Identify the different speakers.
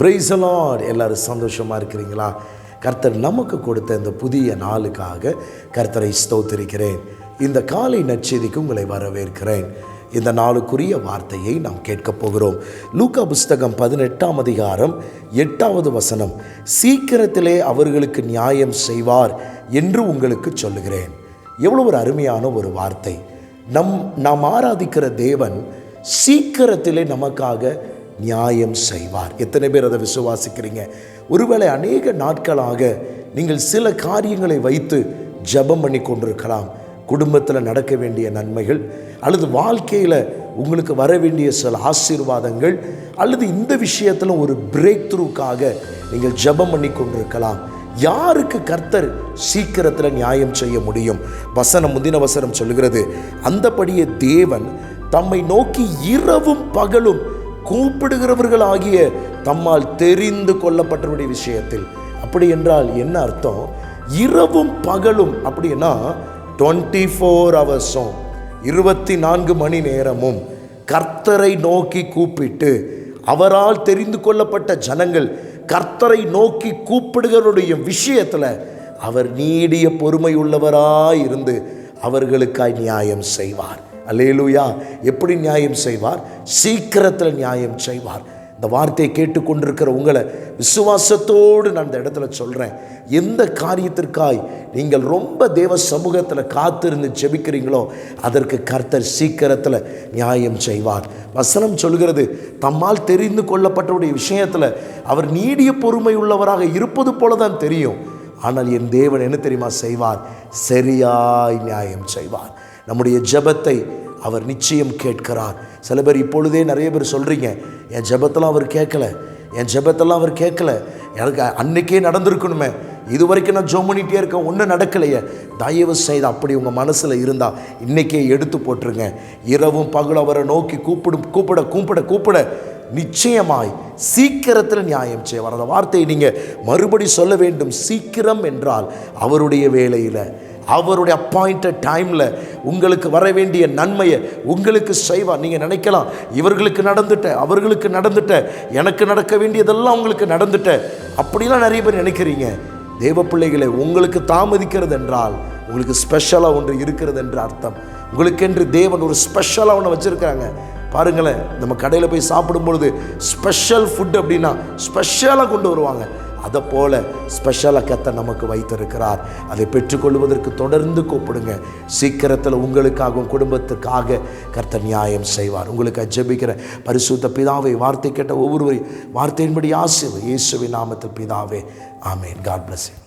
Speaker 1: பிரைசலாட் எல்லாரும் சந்தோஷமாக இருக்கிறீங்களா? கர்த்தர் நமக்கு கொடுத்த இந்த புதிய நாளுக்காக கர்த்தரை ஸ்தோத்திருக்கிறேன். இந்த காலை நச்செய்திக்கு உங்களை வரவேற்கிறேன். இந்த நாளுக்குரிய வார்த்தையை நாம் கேட்கப் போகிறோம். லூக்கா புஸ்தகம் பதினெட்டாம் அதிகாரம் எட்டாவது வசனம். சீக்கிரத்திலே அவர்களுக்கு நியாயம் செய்வார் என்று உங்களுக்கு சொல்லுகிறேன். எவ்வளோ ஒரு அருமையான ஒரு வார்த்தை. நம் நாம் ஆராதிக்கிற தேவன் சீக்கிரத்திலே நமக்காக நியாயம் செய்வார். எத்தனை பேர் அதை விசுவாசிக்கிறீங்க? ஒருவேளை அநேக நாட்களாக நீங்கள் சில காரியங்களை வைத்து ஜெபம் பண்ணி கொண்டிருக்கலாம். குடும்பத்தில் நடக்க வேண்டிய நன்மைகள் அல்லது வாழ்க்கையில் உங்களுக்கு வர வேண்டிய சில ஆசீர்வாதங்கள் அல்லது இந்த விஷயத்தில் ஒரு பிரேக் த்ரூக்காக நீங்கள் ஜெபம் பண்ணி கொண்டிருக்கலாம். யாருக்கு கர்த்தர் சீக்கிரத்தில் நியாயம் செய்ய முடியும்? வசனம் முந்தின வசனம் சொல்லுகிறது அந்தபடியே தேவன் தம்மை நோக்கி இரவும் பகலும் கூப்பிடுகிறவர்கள் ஆகிய தம்மால் தெரிந்து கொள்ளப்பட்டவருடைய விஷயத்தில். அப்படி என்றால் என்ன அர்த்தம்? இரவும் பகலும் அப்படின்னா டுவெண்ட்டி ஃபோர் ஹவர்ஸும் இருபத்தி நான்கு மணி நேரமும் கர்த்தரை நோக்கி கூப்பிட்டு அவரால் தெரிந்து கொள்ளப்பட்ட ஜனங்கள் கர்த்தரை நோக்கி கூப்பிடுகிறவருடைய விஷயத்தில் அவர் நீடிய பொறுமை உள்ளவராய் இருந்து அவர்களுக்காய் நியாயம் செய்வார். அலேலுயா எப்படி நியாயம் செய்வார்? சீக்கிரத்தில் நியாயம் செய்வார். இந்த வார்த்தையை கேட்டுக்கொண்டிருக்கிற உங்களை விசுவாசத்தோடு நான் இந்த இடத்துல சொல்கிறேன் எந்த காரியத்திற்காய் நீங்கள் ரொம்ப தேவ சமூகத்தில் காத்திருந்து ஜெபிக்கிறீங்களோ அதற்கு கர்த்தர் சீக்கிரத்தில் நியாயம் செய்வார். வசனம் சொல்கிறது தம்மால் தெரிந்து கொள்ளப்பட்டவருடைய விஷயத்தில் அவர் நீடிய பொறுமை உள்ளவராக இருப்பது போல தான் தெரியும். ஆனால் என் தேவன் என்ன தெரியுமா செய்வார்? சரியாய் நியாயம் செய்வார். நம்முடைய ஜெபத்தை அவர் நிச்சயம் கேட்கிறார். சில பேர் இப்பொழுதே நிறைய பேர் சொல்கிறீங்க என் ஜபத்தெல்லாம் அவர் கேட்கல என் ஜபத்தெல்லாம் அவர் கேட்கல. எனக்கு அன்னைக்கே நடந்திருக்கணுமே. இது வரைக்கும் நான் ஜோம் பண்ணிகிட்டே இருக்கேன் ஒன்றும் நடக்கலையே. தயவு செய்து அப்படி உங்கள் மனசில் இருந்தால் இன்றைக்கே எடுத்து போட்டுருங்க. இரவும் பகல் அவரை நோக்கி கூப்பிடும் கூப்பிட கூப்பிட கூப்பிட நிச்சயமாய் சீக்கிரத்தில் நியாயம் செய்வார். அந்த வார்த்தையை நீங்கள் மறுபடி சொல்ல வேண்டும். சீக்கிரம் என்றால் அவருடைய வேலையில் அவருடைய அப்பாயிண்டட் டைமில் உங்களுக்கு வர வேண்டிய நன்மையை உங்களுக்கு செய்வார். நீங்கள் நினைக்கலாம் இவர்களுக்கு நடந்துட்ட அவர்களுக்கு நடந்துட்ட எனக்கு நடக்க வேண்டியதெல்லாம் உங்களுக்கு நடந்துட்ட. அப்படிலாம் நிறைய பேர் நினைக்கிறீங்க. தேவ பிள்ளைகளை உங்களுக்கு தாமதிக்கிறது என்றால் உங்களுக்கு ஸ்பெஷலாக ஒன்று இருக்கிறது என்று அர்த்தம். உங்களுக்கென்று தேவன் ஒரு ஸ்பெஷலாக ஒன்று வச்சுருக்காங்க பாருங்களேன் நம்ம கடையில் போய் சாப்பிடும் பொழுது ஸ்பெஷல் ஃபுட் அப்படின்னா ஸ்பெஷலாக கொண்டு வருவாங்க. அதை போல ஸ்பெஷலாக கத்தை நமக்கு வைத்திருக்கிறார். அதை பெற்றுக்கொள்வதற்கு தொடர்ந்து கூப்பிடுங்க. சீக்கிரத்தில் உங்களுக்காகவும் குடும்பத்துக்காக கர்த்த நியாயம் செய்வார். உங்களுக்கு ஜெபிக்கிற பரிசுத்த பிதாவை வார்த்தை கேட்ட ஒவ்வொருவரையும் வார்த்தையின்படி ஆசிரியர் இயேசுவின் நாமத்தில் பிதாவே. ஆமேன். God bless you